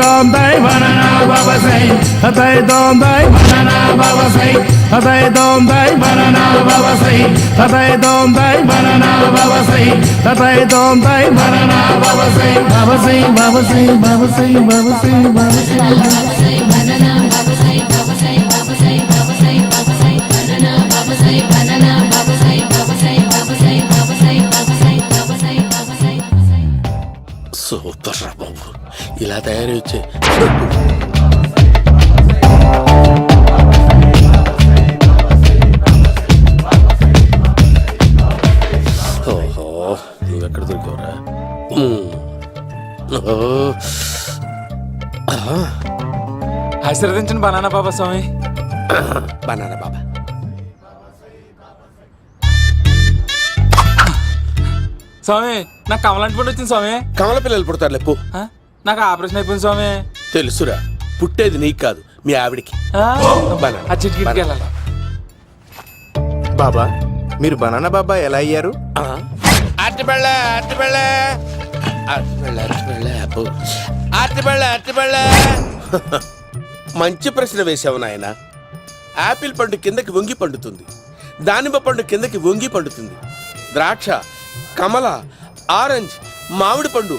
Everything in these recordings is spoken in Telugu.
dom dai banana baba say Hatay dom dai banana baba say Hatay dom dai banana baba say Hatay dom dai banana baba say Hatay dom dai banana baba say Baba say baba say baba say baba say baba say ఇలా తయారు వచ్చే ఓహో నువ్వెక్కడ దొరికావురా. ఆశీర్వదించండి బనానా బాబా స్వామి. బనానా బాబా. స్వామి నాకు కమలాంటి పండు వచ్చింది స్వామి. కమల పిల్లలు పుడతారు లేపు ఆ? నాకు ఆపరేషన్ అయిపోయింది స్వామి. తెలుసురా పుట్టేది నీకు కాదు మీ ఆవిడికి. ఆ? బనానా. ఆ చిటికి వెళ్ళాలి? బాబా మీరు బనానా బాబా ఎలా అయ్యారు? అబ్బో. మంచి ప్రశ్న వేశావు నాయన. యాపిల్ పండు కిందకి వంగి పండుతుంది. దానిమ్మ పండు కిందకి వంగి పండుతుంది. ద్రాక్ష కమల ఆరెంజ్ మామిడి పండు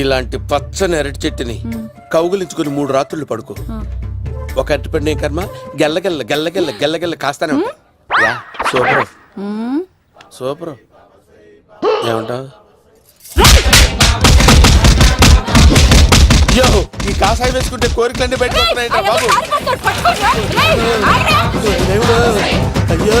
ఇలాంటి పచ్చని అరటి చెట్టుని కౌగులించుకుని మూడు రాత్రులు పడుకో. ఒక అరటి పండు ఏం కర్మ గెల్లగెల్ల గెల్లగెల్ల గెల్లగెల్ల కాస్తానే ఉంటాయి యా సూపర్. సూపర్. ఏమంటావు? యో ఈ కాసాయి వేసుకుంటే కోరికలన్నీ బయటకు వస్తున్నాయంట బాబు. దేవుడు అయ్యో.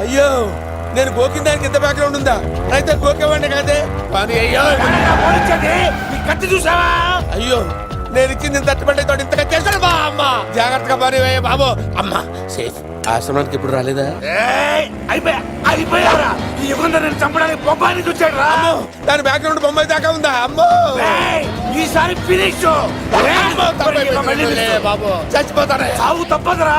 అయ్యో నేను గోకిన దానికి ఎంత బ్యాక్గ్రౌండ్ ఉందా? అయితే గోకేవాడిని కాదే? కానీ అయ్యో. కత్తి చూసావా? అయ్యో నేను ఇచ్చింది తట్టుబడి తోటి ఇంతగా చేశాను బా అమ్మ. జాగ్రత్తగా పని బాబు. అమ్మ సేఫ్. ఆశ్రమానికి ఇప్పుడు రాలేదా? అయిపోయా అయిపోయారా? ఈ యుగంలో నేను చంపడానికి బొబ్బానికి వచ్చాడు రా దాని బ్యాక్గ్రౌండ్ బొమ్మాయి దాకా ఉందా? అమ్మో. ఈసారి ఫినిష్. బాబు. చచ్చిపోతానే. సాగు తప్పదురా.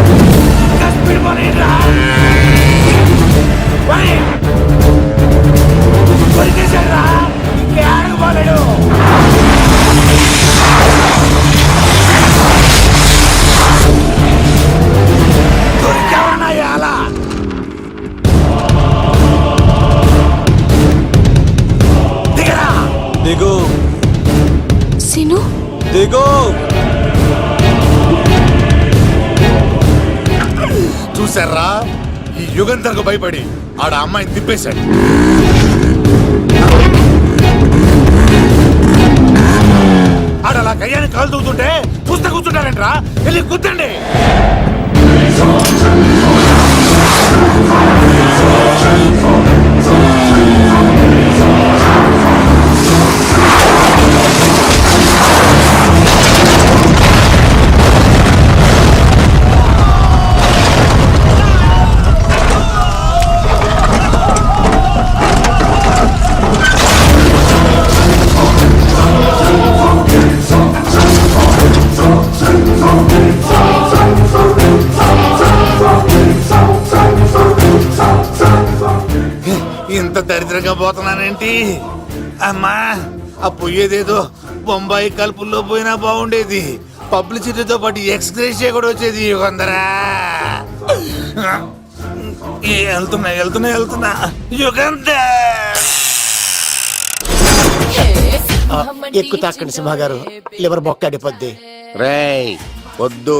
దిగు చూసారా ఈ యుగంధర్కు భయపడి ఆడ అమ్మాయిని తిప్పేశాడు. ఆడ అలా కయ్యాన్ని కాలు తూగుతుంటే పుస్తకం కూర్చుంటారంట్రా. వెళ్ళి కూర్చోండి. ఇంత దరిద్రంగా పోతున్నానేంటి? అమ్మా ఆ పోయేదేదో బొంబాయి కలుపుల్లో పోయినా బాగుండేది. పబ్లిసిటీతో పాటు ఎక్స్గ్రేషియా కూడా వచ్చేది యుగంధరా ఏ, వెళ్తున్నా వెళ్తున్నా వెళ్తున్నా. యుగంధర్ ఎక్కువ తాకండి సింహ గారు లివర్ బొక్క అడిపోద్ది. రేయ్ వద్దు.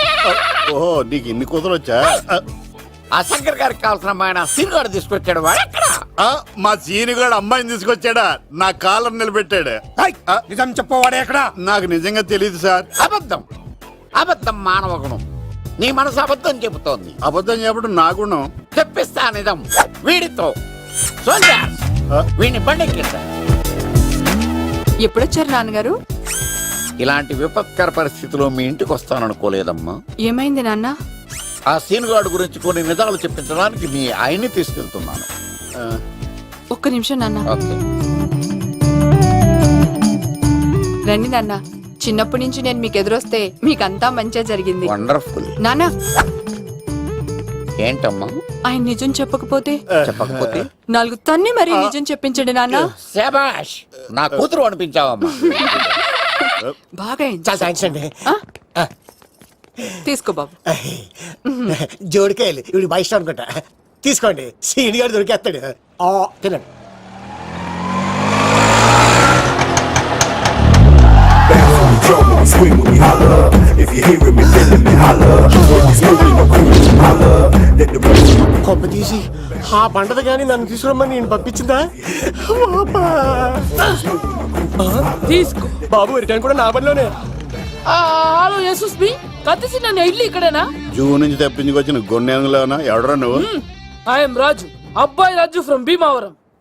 ఓహో నీకు ఇన్ని కూతురు వచ్చా? ఆ శంకర్ గారికి కావాల్సిన అమ్మాయి సీనుగాడు తీసుకొచ్చాడు వాడెక్కడ మా సీనుగాడు అమ్మాయిని తీసుకొచ్చాడా? నా కాలం నిలబెట్టాడు. ఏయ్, నిజం చెప్పవాడే ఎక్కడ? నాకు నిజంగా తెలియదు సార్. అబద్ధం. అబద్ధం మానవ గుణం. నీ మనసు అబద్ధం చెబుతోంది. అబద్ధం చెప్పడం నా గుణం. తెప్పిస్తా నిజం. వీడితో. సోల్జర్స్ వీడిని బండెక్కిస్తా. ఎప్పుడొచ్చారు నాన్నగారు? ఇలాంటి విపత్కర పరిస్థితిలో మీ ఇంటికి వస్తాననుకోలేదమ్మా. ఏమైంది నాన్న? ఆ సీనుగాడు గురించి కొన్ని నిజాలు చెప్పించడానికి మీ ఆయన్ని తీసుకెళ్తున్నాను. ఆ, ఒక్క నిమిషం నాన్న. ఓకే. రండి నాన్న. చిన్నప్పటి నుంచి నేను మీకు ఎదురొస్తే మీకంతా మంచిగా జరిగింది. వండర్ఫుల్. నాన్న. ఏంటమ్మా? ఆయన నిజం చెప్పకపోతే? చెప్పకపోతే? నాలుగు తన్ని మరీ నిజం చెప్పించండి నాన్న. శబాష్ నా కూతురు అనిపించావమ్మా. బాగా ఎంజాయ్ చాలా థ్యాంక్స్ అండి? తీసుకో బాబు. జోడికాయలు ఇవి బాగా ఇష్టం అనుకుంటా. తీసుకోండి. సీని గారు దొరికేస్తాడు. ఆ, తినండి. కొమ్మ తీసి ఆ పంటది కానీ నన్ను తీసుకురమ్మని నేను పంపించిందా? వాపా. తీసుకో. బాబు రిటర్న్ కూడా నా పనిలోనే హలో యశస్వి కత్తిసి నన్ను ఇల్లు ఇక్కడేనా? జూ నుంచి తప్పించుకొచ్చిన గొన్నెంగులోనా? ఎవడరా నువ్వు? ఐఎమ్ రాజు అబ్బాయి రాజు ఫ్రమ్ భీమావరం.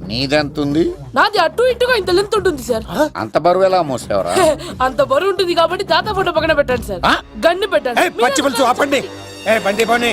నీదెంత ఉంది నాది అటు ఇటుగా ఇంత లెంత్ ఉంటుంది సార్ అంత బరువు ఎలా మోసేవరా? అంత బరువు ఉంటుంది కాబట్టి తాత ఫోటో పక్కన పెట్టండి సార్ గన్ను పెట్టండి. పచ్చి పులుసు ఆపండి. ఏ బండి పోనీ